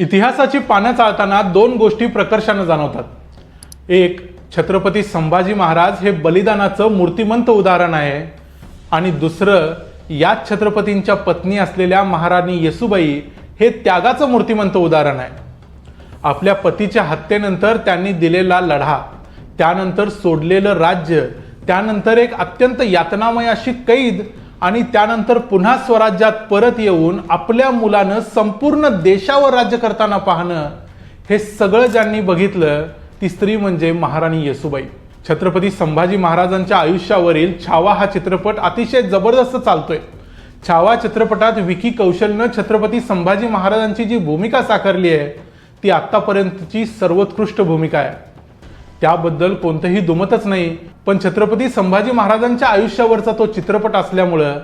इतिहासाची पानं चालताना दोन गोष्टी प्रकर्षानं जाणवतात. एक छत्रपती संभाजी महाराज हे बलिदानाचं मूर्तिमंत उदाहरण आहे. आणि दुसरं याच छत्रपतींच्या पत्नी असलेल्या महाराणी येसुबाई हे त्यागाचं मूर्तिमंत उदाहरण आहे. आपल्या पतीच्या हत्येनंतर त्यांनी दिलेला लढा त्यानंतर सोडलेलं राज्य त्यानंतर एक अत्यंत यातनामय अशी कैद आणि त्यानंतर पुन्हा स्वराज्यात परत येऊन आपल्या मुलानं संपूर्ण देशावर राज्य करताना पाहणं हे सगळं ज्यांनी बघितलं ती स्त्री म्हणजे महाराणी येसुबाई. छत्रपती संभाजी महाराजांच्या आयुष्यावरील छावा हा चित्रपट अतिशय जबरदस्त चालतोय. छावा चित्रपटात विकी कौशलनं छत्रपती संभाजी महाराजांची जी भूमिका साकारली आहे ती आत्तापर्यंतची सर्वोत्कृष्ट भूमिका आहे. त्याबद्दल कोणतंही दुमतच नाही. पण छत्रपती संभाजी महाराजांच्या आयुष्यावरचा तो चित्रपट असल्यामुळं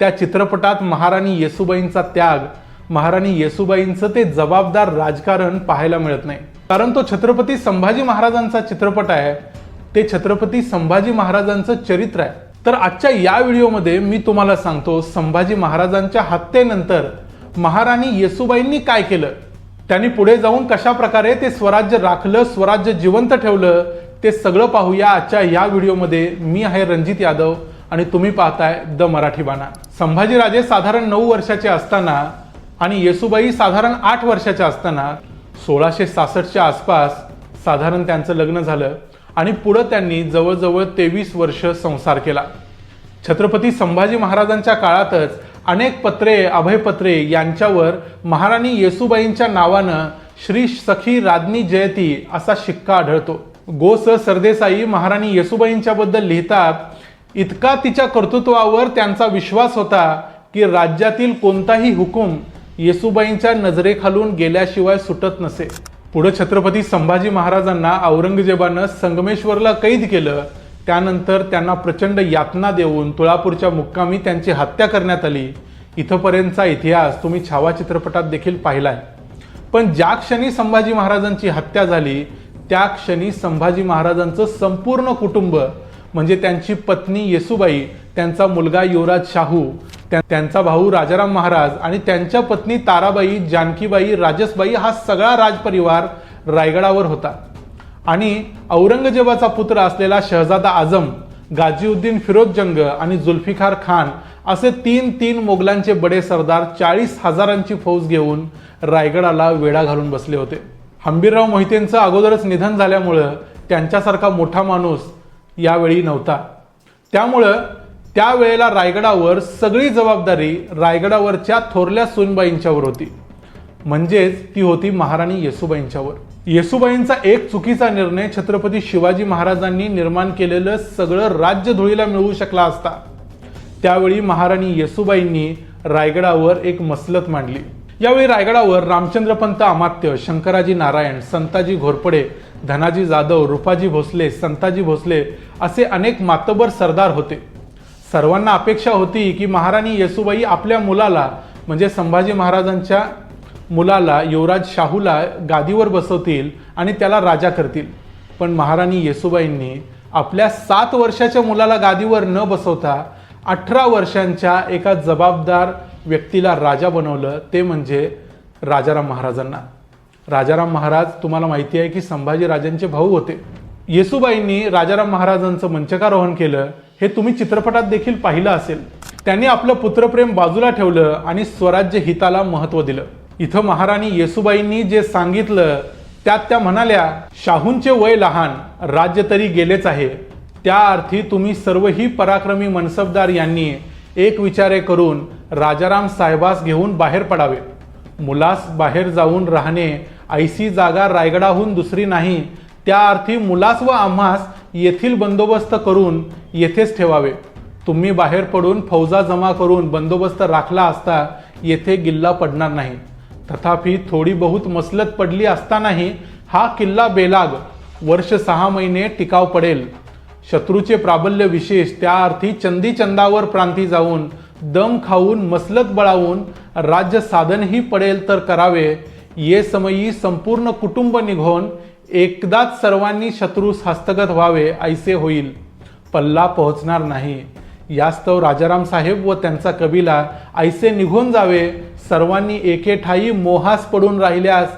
त्या चित्रपटात महाराणी येसुबाईंचा त्याग महाराणी येसुबाईंचं ते जबाबदार राजकारण पाहायला मिळत नाही. कारण तो छत्रपती संभाजी महाराजांचा चित्रपट आहे ते छत्रपती संभाजी महाराजांचं चरित्र आहे. तर आजच्या या व्हिडिओमध्ये मी तुम्हाला सांगतो संभाजी महाराजांच्या हत्येनंतर महाराणी येसुबाईंनी काय केलं? त्यांनी पुढे जाऊन कशा प्रकारे ते स्वराज्य राखलं स्वराज्य जिवंत ठेवलं ते सगळं पाहूया आजच्या या व्हिडिओमध्ये. मी आहे रणजित यादव आणि तुम्ही पाहताय द मराठी बाणा. संभाजीराजे साधारण नऊ वर्षाचे असताना आणि येसुबाई साधारण आठ वर्षाच्या असताना सोळाशे सासष्टच्या आसपास साधारण त्यांचं लग्न झालं आणि पुढं त्यांनी जवळजवळ तेवीस वर्ष संसार केला. छत्रपती संभाजी महाराजांच्या काळातच अनेक पत्रे अभयपत्रे यांच्यावर महाराणी येसुबाईंच्या नावानं श्री सखी राज्ञी जयती असा शिक्का आढळतो. गो स सरदेसाई महाराणी येसुबाईंच्याबद्दल लिहितात इतका तिच्या कर्तृत्वावर त्यांचा विश्वास होता की राज्यातील कोणताही हुकूम येसुबाईंच्या नजरेखालून गेल्याशिवाय सुटत नसे. पुढे छत्रपती संभाजी महाराजांना औरंगजेबानं संगमेश्वरला कैद केलं त्यानंतर त्यांना प्रचंड यातना देऊन तुळापूरच्या मुक्कामी त्यांची हत्या करण्यात आली. इथंपर्यंतचा इतिहास तुम्ही छावा चित्रपटात देखील पाहिलाय. पण ज्या क्षणी संभाजी महाराजांची हत्या झाली त्या क्षणी संभाजी महाराजांचं संपूर्ण कुटुंब म्हणजे त्यांची पत्नी येसुबाई त्यांचा मुलगा युवराज शाहू त्यांचा भाऊ राजाराम महाराज आणि त्यांच्या पत्नी ताराबाई जानकीबाई राजसबाई हा सगळा राजपरिवार रायगडावर होता. आणि औरंगजेबाचा पुत्र असलेला शहजादा आझम गाजीउद्दीन फिरोज जंग आणि जुल्फिकार खान असे तीन तीन मोगलांचे बडे सरदार चाळीस हजारांची फौज घेऊन रायगडाला वेढा घालून बसले होते. हंबीरराव मोहितेंचं अगोदरच निधन झाल्यामुळं त्यांच्यासारखा मोठा माणूस यावेळी नव्हता. त्यामुळं त्यावेळेला रायगडावर सगळी जबाबदारी रायगडावरच्या थोरल्या सुनबाईंच्यावर होती. म्हणजेच ती होती महाराणी येसुबाईंच्यावर. येसुबाईंचा एक चुकीचा निर्णय छत्रपती शिवाजी महाराजांनी निर्माण केलेलं सगळं राज्य धुळीला मिळवू शकला असता. त्यावेळी महाराणी येसुबाईंनी रायगडावर एक मसलत मांडली. यावेळी रायगडावर रामचंद्रपंत अमात्य शंकराजी नारायण संताजी घोरपडे धनाजी जाधव रुपाजी भोसले संताजी भोसले असे अनेक मातबर सरदार होते. सर्वांना अपेक्षा होती की महाराणी येसुबाई आपल्या मुलाला म्हणजे संभाजी महाराजांच्या मुलाला युवराज शाहूला गादीवर बसवतील आणि त्याला राजा करतील. पण महाराणी येसुबाईंनी आपल्या सात वर्षाच्या मुलाला गादीवर न बसवता अठरा वर्षांच्या एका जबाबदार व्यक्तीला राजा बनवलं. ते म्हणजे राजाराम महाराजांना. राजाराम महाराज तुम्हाला माहिती आहे की संभाजीराजांचे भाऊ होते. येसुबाईंनी राजाराम महाराजांचं मंचकारोहण केलं. हे तुम्ही चित्रपटात देखील पाहिलं असेल. त्यांनी आपलं पुत्रप्रेम बाजूला ठेवलं आणि स्वराज्य हिताला महत्त्व दिलं. इथं महाराणी येसुबाईंनी जे सांगितलं त्यात त्या म्हणाल्या शाहूंचे वय लहान राज्य तरी गेलेच आहे. त्या अर्थी तुम्ही सर्वही पराक्रमी मनसबदार यांनी एक विचारे करून राजाराम साहेबास घेऊन बाहेर पडावे. मुलास बाहेर जाऊन राहणे ऐसी जागा रायगडाहून दुसरी नाही. त्या अर्थी मुलास व आम्हास येथील बंदोबस्त करून येथेच ठेवावे. तुम्ही बाहेर पडून फौजा जमा करून बंदोबस्त राखला असता येथे गिल्ला पडणार नाही. तथापि थोडी बहुत मसलत पडली असतानाही हा किल्ला बेलाग वर्ष सहा महिने टिकाव पडेल. शत्रूचे प्राबल्य विशेष त्या अर्थी चंदी चंदावर प्रांती जाऊन दम खाऊन मसलत बळावून राज्य साधनही पडेल तर करावे. ये समयी संपूर्ण कुटुंब निघून एकदाच सर्वांनी शत्रूस हस्तगत व्हावे ऐसे होईल. पल्ला पोहोचणार नाही. यास्तव राजाराम साहेब व त्यांचा कबिला ऐसे निघून जावे. सर्वांनी एके ठाई मोहास पडून राहिल्यास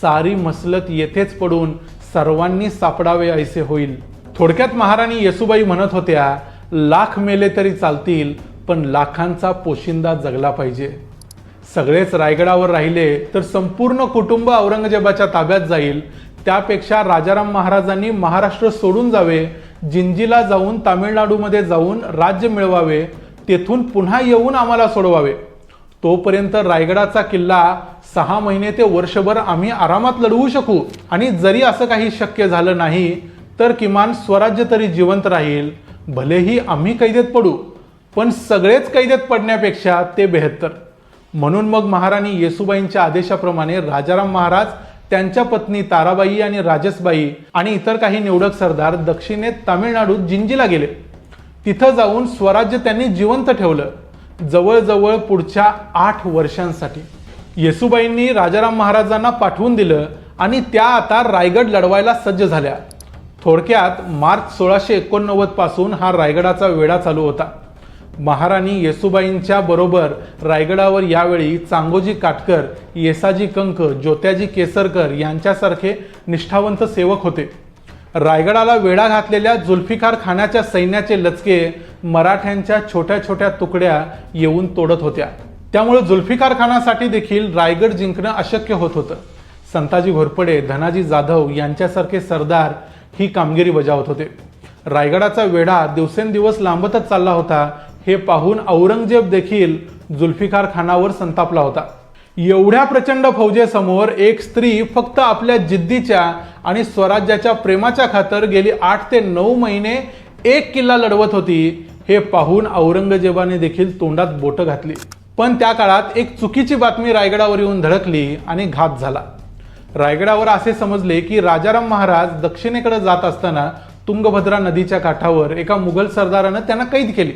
सारी मसलत येथेच पडून सर्वांनी सापडावे ऐसे होईल. थोडक्यात महाराणी येसुबाई म्हणत होत्या लाख मेले तरी चालतील पण लाखांचा पोशिंदा जगला पाहिजे. सगळेच रायगडावर राहिले तर संपूर्ण कुटुंब औरंगजेबाच्या ताब्यात जाईल. त्यापेक्षा राजाराम महाराजांनी महाराष्ट्र सोडून जावे. जिंजीला जाऊन तामिळनाडूमध्ये जाऊन राज्य मिळवावे तेथून पुन्हा येऊन आम्हाला सोडवावे. तोपर्यंत रायगडाचा किल्ला सहा महिने ते वर्षभर आम्ही आरामात लढवू शकू. आणि जरी असं काही शक्य झालं नाही तर किमान स्वराज्य तरी जिवंत राहील. भलेही आम्ही कैदेत पडू पण सगळेच कैदेत पडण्यापेक्षा ते बेहत्तर. म्हणून मग महाराणी येसुबाईंच्या आदेशाप्रमाणे राजाराम महाराज त्यांच्या पत्नी ताराबाई आणि राजसबाई आणि इतर काही निवडक सरदार दक्षिणेत तामिळनाडूत जिंजीला गेले. तिथं जाऊन स्वराज्य त्यांनी जिवंत ठेवलं जवळजवळ पुढच्या आठ वर्षांसाठी. येसुबाईंनी राजाराम महाराजांना पाठवून दिलं आणि त्या आता रायगड लढवायला सज्ज झाल्या. थोडक्यात मार्च सोळाशे एकोणनव्वदपासून हा रायगडाचा वेढा चालू होता. महाराणी येसुबाईंच्या बरोबर रायगडावर यावेळी चांगोजी काटकर येसाजी कंक ज्योत्याजी केसरकर यांच्यासारखे निष्ठावंत सेवक होते. रायगडाला वेढा घातलेल्या जुल्फिकार खानाच्या सैन्याचे लचके मराठ्यांच्या छोट्या छोट्या तुकड्या येऊन तोडत होत्या. त्यामुळे जुल्फिकार खानासाठी देखील रायगड जिंकणं अशक्य होत होतं. संताजी घोरपडे धनाजी जाधव यांच्यासारखे सरदार ही कामगिरी बजावत होते. रायगडाचा वेढा दिवसेंदिवस लांबतच चालला होता. हे पाहून औरंगजेब देखील जुल्फिकार खानावर संतापला होता. एवढ्या प्रचंड फौजेसमोर एक स्त्री फक्त आपल्या जिद्दीच्या आणि स्वराज्याच्या प्रेमाच्या खातर गेली आठ ते नऊ महिने एक किल्ला लढवत होती हे पाहून औरंगजेबाने देखील तोंडात बोटं घातली. पण त्या काळात एक चुकीची बातमी रायगडावर येऊन धडकली आणि घात झाला. रायगडावर असे समजले की राजाराम महाराज दक्षिणेकडे जात असताना तुंगभद्रा नदीच्या काठावर एका मुघल सरदारानं त्यांना कैद केली.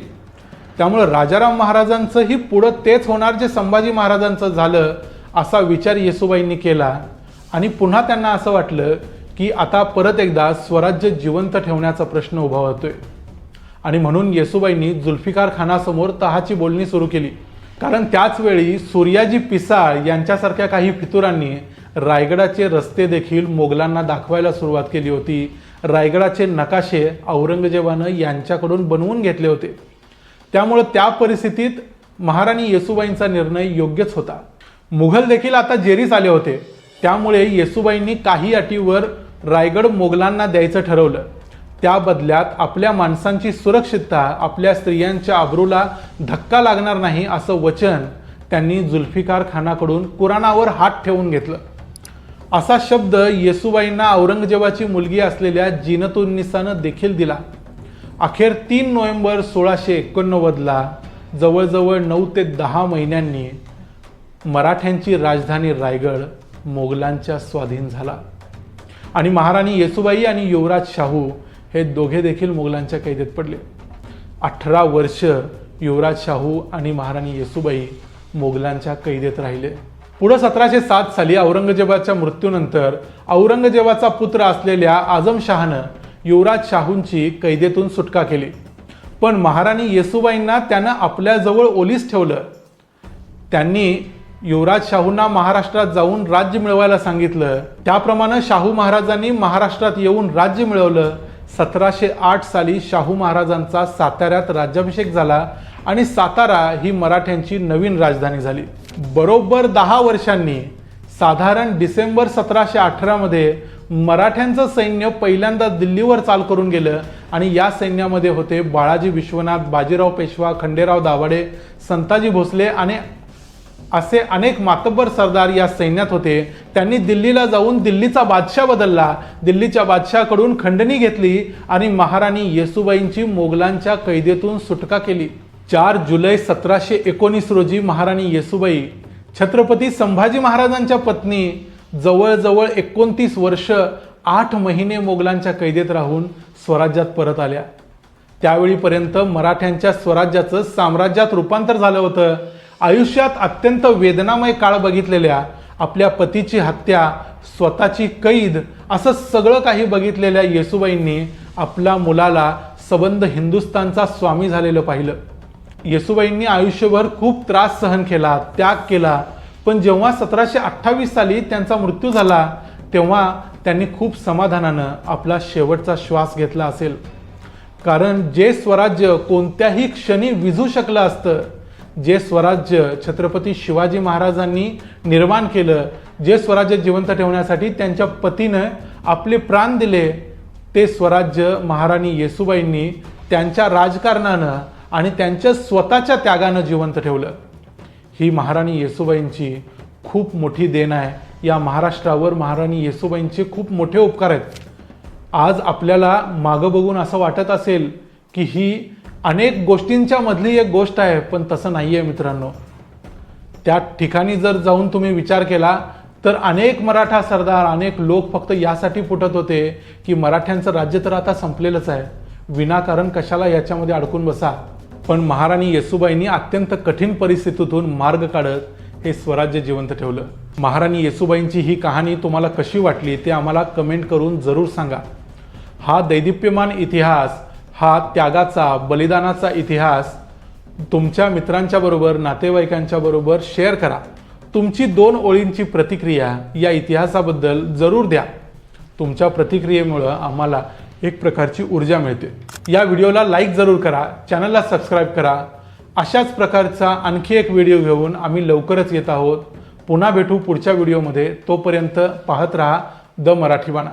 त्यामुळं राजाराम महाराजांचंही पुढं तेच होणार जे संभाजी महाराजांचं झालं असा विचार येसुबाईंनी केला. आणि पुन्हा त्यांना असं वाटलं की आता परत एकदा स्वराज्य जिवंत ठेवण्याचा प्रश्न उभा होतोय. आणि म्हणून येसुबाईंनी जुल्फिकार खानासमोर तहाची बोलणी सुरू केली. कारण त्याचवेळी सूर्याजी पिसाळ यांच्यासारख्या काही फितुरांनी रायगडाचे रस्ते देखील मोगलांना दाखवायला सुरुवात केली होती. रायगडाचे नकाशे औरंगजेबानं यांच्याकडून बनवून घेतले होते. त्यामुळं त्या परिस्थितीत महाराणी येसुबाईंचा निर्णय योग्यच होता. मुघल देखील आता जेरीस आले होते. त्यामुळे येसुबाईंनी काही अटीवर रायगड मोगलांना द्यायचं ठरवलं. त्या बदल्यात आपल्या माणसांची सुरक्षितता आपल्या स्त्रियांच्या आबरूला धक्का लागणार नाही असं वचन त्यांनी जुल्फिकार खानाकडून कुराणावर हात ठेवून घेतलं. असा शब्द येसुबाईंना औरंगजेबाची मुलगी असलेल्या जिनतुन्निसानं देखील दिला. अखेर तीन नोव्हेंबर सोळाशे एकोणनव्वदला जवळजवळ नऊ ते दहा महिन्यांनी मराठ्यांची राजधानी रायगड मोगलांच्या स्वाधीन झाला. आणि महाराणी येसुबाई आणि युवराज शाहू हे दोघे देखील मोगलांच्या कैदेत पडले. अठरा वर्ष युवराज शाहू आणि महाराणी येसुबाई मोगलांच्या कैदेत राहिले. पुढं सतराशे सात साली औरंगजेबाच्या मृत्यूनंतर औरंगजेबाचा पुत्र असलेल्या आझमशहानं युवराज शाहूंची कैदेतून सुटका केली. पण महाराणी येसुबाईंना त्यानं आपल्याजवळ ओलीस ठेवलं. त्यांनी युवराज शाहूंना महाराष्ट्रात जाऊन राज्य मिळवायला सांगितलं. त्याप्रमाणे शाहू महाराजांनी महाराष्ट्रात येऊन राज्य मिळवलं. सतराशे आठ साली शाहू महाराजांचा साताऱ्यात राज्याभिषेक झाला आणि सातारा ही मराठ्यांची नवीन राजधानी झाली. बरोबर दहा वर्षांनी साधारण डिसेंबर सतराशे अठरामध्ये मराठ्यांचं सैन्य पहिल्यांदा दिल्लीवर चाल करून गेलं आणि या सैन्यामध्ये होते बाळाजी विश्वनाथ बाजीराव पेशवा खंडेराव दाभाडे संताजी भोसले आणि असे अनेक मातब्बर सरदार या सैन्यात होते. त्यांनी दिल्लीला जाऊन दिल्लीचा बादशाह बदलला. दिल्लीच्या बादशाहकडून खंडणी घेतली आणि महाराणी येसुबाईंची मोगलांच्या कैदेतून सुटका केली. चार जुलै सतराशे एकोणीस रोजी महाराणी येसुबाई छत्रपती संभाजी महाराजांच्या पत्नी जवळजवळ एकोणतीस वर्ष आठ महिने मोगलांच्या कैदेत राहून स्वराज्यात परत आल्या. त्यावेळीपर्यंत मराठ्यांच्या स्वराज्याचं साम्राज्यात रूपांतर झालं होतं. आयुष्यात अत्यंत वेदनामय काळ बघितलेल्या आपल्या पतीची हत्या स्वतःची कैद असं सगळं काही बघितलेल्या येसुबाईंनी आपल्या मुलाला सबंध हिंदुस्थानचा स्वामी झालेलं पाहिलं. येसुबाईंनी आयुष्यभर खूप त्रास सहन केला त्याग केला. पण जेव्हा सतराशे अठ्ठावीस साली त्यांचा मृत्यू झाला तेव्हा त्यांनी खूप समाधानानं आपला शेवटचा श्वास घेतला असेल. कारण जे स्वराज्य कोणत्याही क्षणी विझू शकलं असतं जे स्वराज्य छत्रपती शिवाजी महाराजांनी निर्माण केलं जे स्वराज्य जिवंत ठेवण्यासाठी त्यांच्या पतीनं आपले प्राण दिले ते स्वराज्य महाराणी येसुबाईंनी त्यांच्या राजकारणानं आणि त्यांच्या स्वतःच्या त्यागानं जिवंत ठेवलं. ही महाराणी येसुबाईंची खूप मोठी देण आहे. या महाराष्ट्रावर महाराणी येसुबाईंचे खूप मोठे उपकार आहेत. आज आपल्याला मागं बघून असं वाटत असेल की ही अनेक गोष्टींच्या मधली एक गोष्ट आहे पण तसं नाही आहे मित्रांनो. त्या ठिकाणी जर जाऊन तुम्ही विचार केला तर अनेक मराठा सरदार अनेक लोक फक्त यासाठी फुटत होते की मराठ्यांचं राज्य तर आता संपलेलंच आहे. विनाकारण कशाला याच्यामध्ये अडकून बसा? पण महाराणी येसुबाईंनी अत्यंत कठीण परिस्थितीतून मार्ग काढत हे स्वराज्य जिवंत ठेवलं. महाराणी येसुबाईंची ही कहाणी तुम्हाला कशी वाटली ते आम्हाला कमेंट करून जरूर सांगा. हा दैदिप्यमान इतिहास हा त्यागाचा बलिदानाचा इतिहास तुमच्या मित्रांच्या बरोबर नातेवाईकांच्या बरोबर शेअर करा. तुमची दोन ओळींची प्रतिक्रिया या इतिहासाबद्दल जरूर द्या. तुमच्या प्रतिक्रियेमुळं आम्हाला एक प्रकारची ऊर्जा मिळते. या व्हिडिओला लाईक जरूर करा चॅनलला सबस्क्राईब करा. अशाच प्रकारचा आणखी एक व्हिडिओ घेऊन आम्ही लवकरच येत आहोत. पुन्हा भेटू पुढच्या व्हिडिओमध्ये तोपर्यंत पाहत राहा द मराठी बाणा